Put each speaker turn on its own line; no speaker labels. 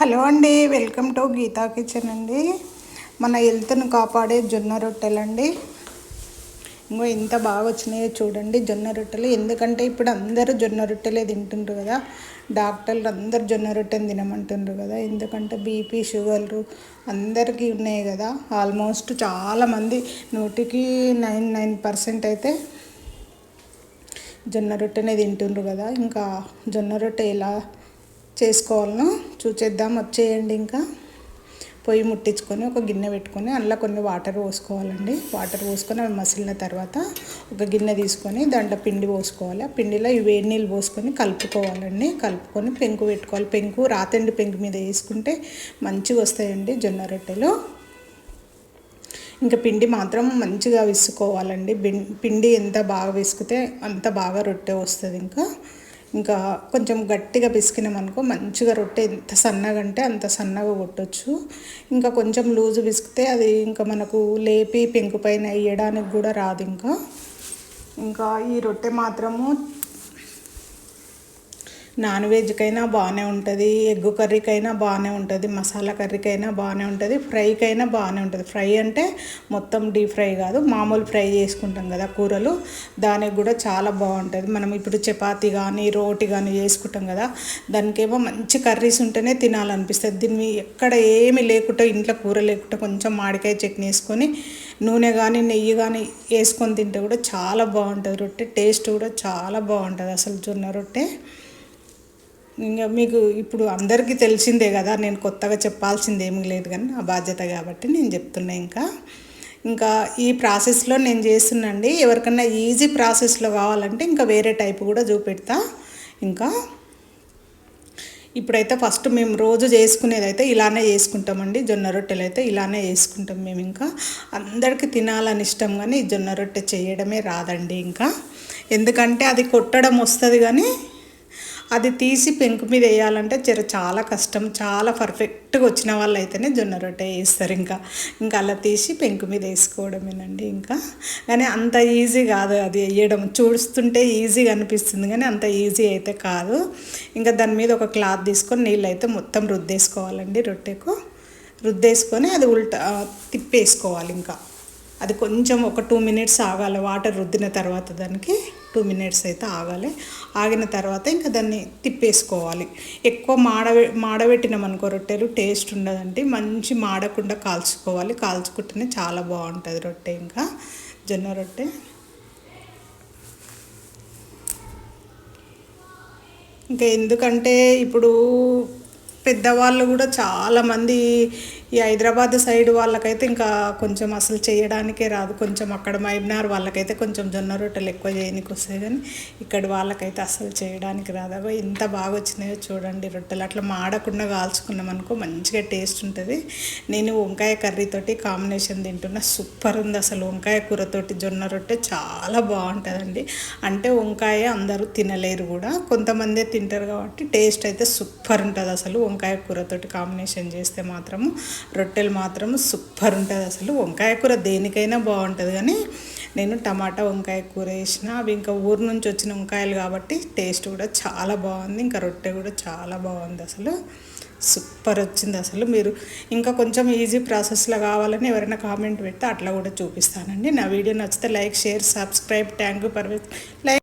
Hello అండి welcome to Gita kitchen అండి. మన హెల్త్ను కాపాడే జొన్న రొట్టెలండి. ఇంకో ఎంత బాగా వచ్చినాయో చూడండి జొన్న రొట్టెలు. ఎందుకంటే ఇప్పుడు అందరూ జొన్న రొట్టెలే తింటుండ్రు కదా. డాక్టర్లు అందరు జొన్న రొట్టెని తినమంటుండ్రు కదా. ఎందుకంటే బీపీ షుగర్లు అందరికీ ఉన్నాయి కదా. ఆల్మోస్ట్ చాలామంది నూటికి నైన్ నైన్ పర్సెంట్ అయితే జొన్న రొట్టెనే తింటుండ్రు కదా. ఇంకా జొన్న రొట్టె ఎలా చేసుకోవాలనో చూచేద్దాం వచ్చేయండి ఇంకా. పొయ్యి ముట్టించుకొని ఒక గిన్నె పెట్టుకొని అందులో కొన్ని వాటర్ పోసుకోవాలండి. వాటర్ పోసుకొని అవి మసిలిన తర్వాత ఒక గిన్నె తీసుకొని దాంట్లో పిండి పోసుకోవాలి. ఆ పిండిలో ఈ వేడి నీళ్ళు పోసుకొని కలుపుకోవాలండి. కలుపుకొని పెంకు పెట్టుకోవాలి. పెంకు రాతండి పెంకు మీద వేసుకుంటే మంచిగా వస్తాయండి జొన్న రొట్టెలు. ఇంకా పిండి మాత్రం మంచిగా విసుకోవాలండి పిండి ఎంత బాగా విసుకుతే అంత బాగా రొట్టె వస్తుంది ఇంకా. ఇంకా కొంచెం గట్టిగా పిసికినామనుకో మంచిగా రొట్టె ఎంత సన్నగా అంటే అంత సన్నగా కొట్టచ్చు. ఇంకా కొంచెం లూజు పిసికితే అది ఇంకా మనకు లేపి పెంకు పైన వేయడానికి కూడా రాదు ఇంకా. ఇంకా ఈ రొట్టె మాత్రము నాన్ వెజ్కైనా బాగానే ఉంటుంది ఎగ్ కర్రీకైనా బాగానే ఉంటుంది మసాలా కర్రీకైనా బాగానే ఉంటుంది ఫ్రైకైనా బాగానే ఉంటుంది. ఫ్రై అంటే మొత్తం డీప్ ఫ్రై కాదు మామూలు ఫ్రై చేసుకుంటాం కదా కూరలు దానికి కూడా చాలా బాగుంటుంది. మనం ఇప్పుడు చపాతి కానీ రోటి కానీ చేసుకుంటాం కదా దానికేమో మంచి కర్రీస్ ఉంటేనే తినాలనిపిస్తుంది. దీన్ని ఎక్కడ ఏమి లేకుండా ఇంట్లో కూర లేకుండా కొంచెం మాడికాయ చట్నీ వేసుకొని నూనె కానీ నెయ్యి కానీ వేసుకొని తింటే కూడా చాలా బాగుంటుంది రొట్టె. టేస్ట్ కూడా చాలా బాగుంటుంది అసలు జొన్న రొట్టె. ఇంకా మీకు ఇప్పుడు అందరికీ తెలిసిందే కదా నేను కొత్తగా చెప్పాల్సింది ఏమీ లేదు కానీ నా బాధ్యత కాబట్టి నేను చెప్తున్నా ఇంకా. ఇంకా ఈ ప్రాసెస్లో నేను చేస్తున్నాండి ఎవరికన్నా ఈజీ ప్రాసెస్లో కావాలంటే ఇంకా వేరే టైప్ కూడా చూపెడతా. ఇంకా ఇప్పుడైతే ఫస్ట్ మేము రోజు చేసుకునేది అయితే ఇలానే చేసుకుంటామండి జొన్న రొట్టెలు అయితే ఇలానే చేసుకుంటాం మేము ఇంకా. అందరికీ తినాలని ఇష్టం కానీ జొన్న రొట్టె చేయడమే రాదండి ఇంకా. ఎందుకంటే అది కొట్టడం వస్తుంది కానీ అది తీసి పెంకు మీద వేయాలంటే జర చాలా కష్టం చాలా పర్ఫెక్ట్గా వచ్చిన వాళ్ళు అయితేనే జొన్న రొట్టె వేస్తారు ఇంకా. ఇంకా అలా తీసి పెంకు మీద వేసుకోవడమేనండి ఇంకా. కానీ అంత ఈజీ కాదు అది వేయడం. చూస్తుంటే ఈజీగా అనిపిస్తుంది కానీ అంత ఈజీ అయితే కాదు. ఇంకా దాని మీద ఒక క్లాత్ తీసుకొని నీళ్ళు అయితే మొత్తం రుద్దేసుకోవాలండి రొట్టెకు. రుద్దేసుకొని అది ఉల్టా తిప్పేసుకోవాలి ఇంకా. అది కొంచెం ఒక టూ మినిట్స్ ఆగాలి వాటర్ రుద్దిన తర్వాత దానికి. టూ మినిట్స్ అయితే ఆగాలి. ఆగిన తర్వాత ఇంకా దాన్ని తిప్పేసుకోవాలి. ఎక్కువ మాడ మాడబెట్టినాం అనుకో రొట్టెలు టేస్ట్ ఉండదండి మంచి మాడకుండా కాల్చుకోవాలి. కాల్చుకుంటేనే చాలా బాగుంటుంది రొట్టె ఇంకా. జొన్న రొట్టె. ఇంకా ఎందుకంటే ఇప్పుడు పెద్దవాళ్ళు కూడా చాలామంది ఈ హైదరాబాద్ సైడ్ వాళ్ళకైతే ఇంకా కొంచెం అసలు చేయడానికే రాదు. కొంచెం అక్కడ మైబ్నార్ వాళ్ళకైతే కొంచెం జొన్న రొట్టెలు ఎక్కువ చేయడానికి వస్తాయి కానీ ఇక్కడ వాళ్ళకైతే అసలు చేయడానికి రాదు. అవి ఎంత బాగా వచ్చినాయో చూడండి రొట్టెలు. అట్లా మాడకుండా కాల్చుకున్నాం అనుకో మంచిగా టేస్ట్ ఉంటుంది. నేను వంకాయ కర్రీతోటి కాంబినేషన్ తింటున్నా. సూపర్ ఉంది అసలు వంకాయ కూరతోటి జొన్న రొట్టె చాలా బాగుంటుందండి. అంటే వంకాయ అందరూ తినలేరు కూడా. కొంతమందే తింటారు కాబట్టి టేస్ట్ అయితే సూపర్ ఉంటుంది అసలు వంకాయ కూరతోటి కాంబినేషన్ చేస్తే మాత్రము. రొట్టెలు మాత్రం సూపర్ ఉంటుంది అసలు. వంకాయ కూర దేనికైనా బాగుంటుంది కానీ నేను టమాటా వంకాయ కూర వేసిన. అవి ఇంకా ఊరు నుంచి వచ్చిన వంకాయలు కాబట్టి టేస్ట్ కూడా చాలా బాగుంది. ఇంకా రొట్టె కూడా చాలా బాగుంది అసలు. సూపర్ వచ్చింది అసలు. మీరు ఇంకా కొంచెం ఈజీ ప్రాసెస్లో కావాలని ఎవరైనా కామెంట్ పెడితే అట్లా కూడా చూపిస్తానండి. నా వీడియో నచ్చితే like share subscribe. Thank you Parvez like